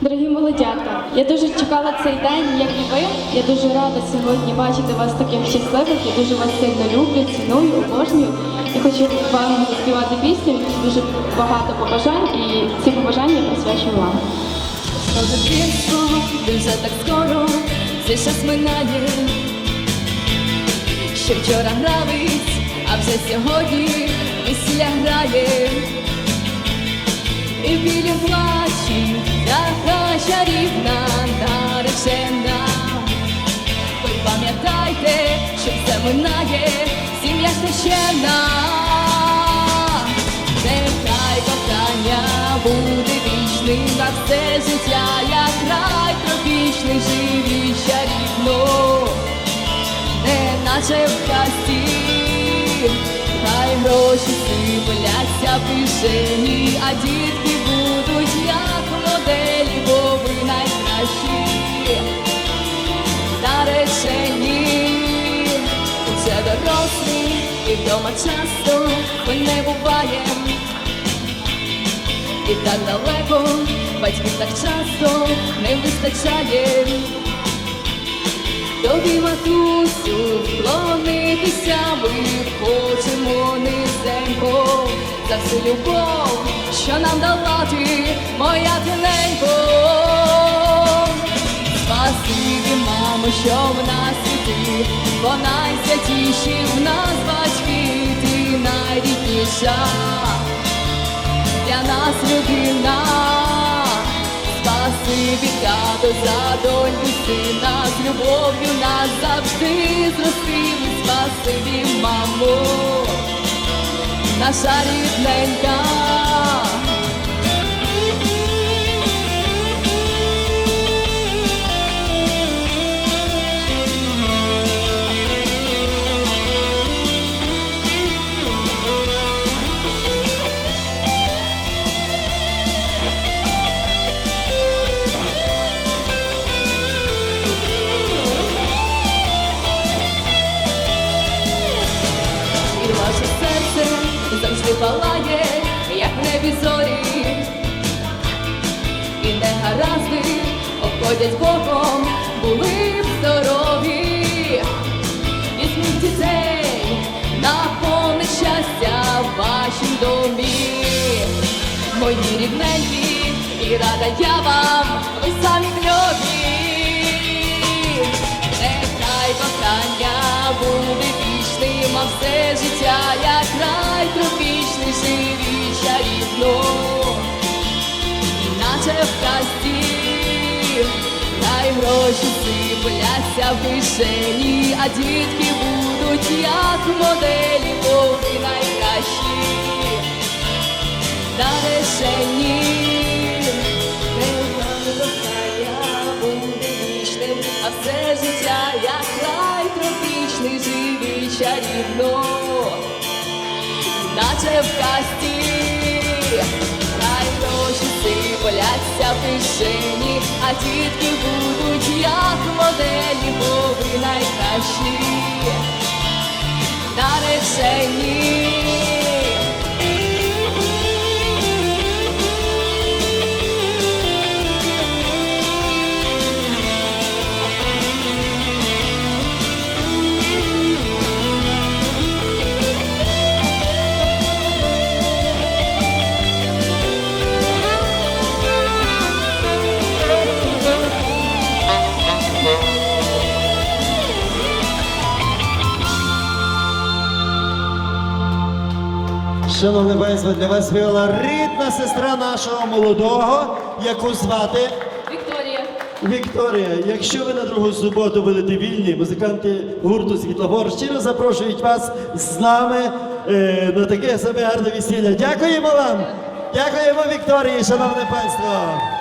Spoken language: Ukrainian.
Дорогі молодята, я дуже чекала цей день, як і ви. Я дуже рада сьогодні бачити вас таким щасливим. Я дуже вас сильно люблю, ціную, обожнюю. І хочу вам заспівати пісню. Дуже багато побажань, і ці побажання присвячую вам. Дитинство, дуже так скоро, цей час минає. Ще вчора грались, а вже сьогодні весілля грає. І в білім плачі така чарівна наречена. Ви пам'ятайте, що все минає, сім'я священна. Нехай кохання буде вічним на все життя, як рай тропічний, живі чарівно, не наче в казці, хай гроші сипляться в кишені, а дітки і часто ми не буваєм. І так далеко батьків так часто не вистачає. Тобі, матусю, вклонитися ми хочемо низенько за всю любов, що нам дала ти, моя тиненько. Спасибі, мамо, що в нас і ти, бо найсвятіші в нас батьки, ти найрідніша для нас людина. Спасибі, тато, за доньку сина, з любов'ю нас завжди зростили. Спасибі, мамо, наша рідненька. Палає, як в небі зорі, і негаразди обходять боком, були б здорові, візьміть дітей, наповне щастя в вашім домі, мої рідненькі, і рада я вам, ви самі кльові. Нехай кохання буде вічним, а все життя, як край іначе в казці, хай гроші сипляться в кишені, а дітки будуть як моделі, бо найкращі. Наречені. Нехай кохання буде вічним, а все життя, як край тропічний, живі чарівно, наче в касті, хай гроші сипляться в кишені, а тітки будуть як моделі, бо ви найкращі Шановне панство, для вас співала рідна сестра нашого молодого, яку звати Вікторія. Вікторія. Якщо ви на другу суботу будете вільні, музиканти гурту Світлогор щиро запрошують вас з нами е, на таке саме гарне весілля. Дякуємо вам! Дякуємо, Вікторії, шановне панство!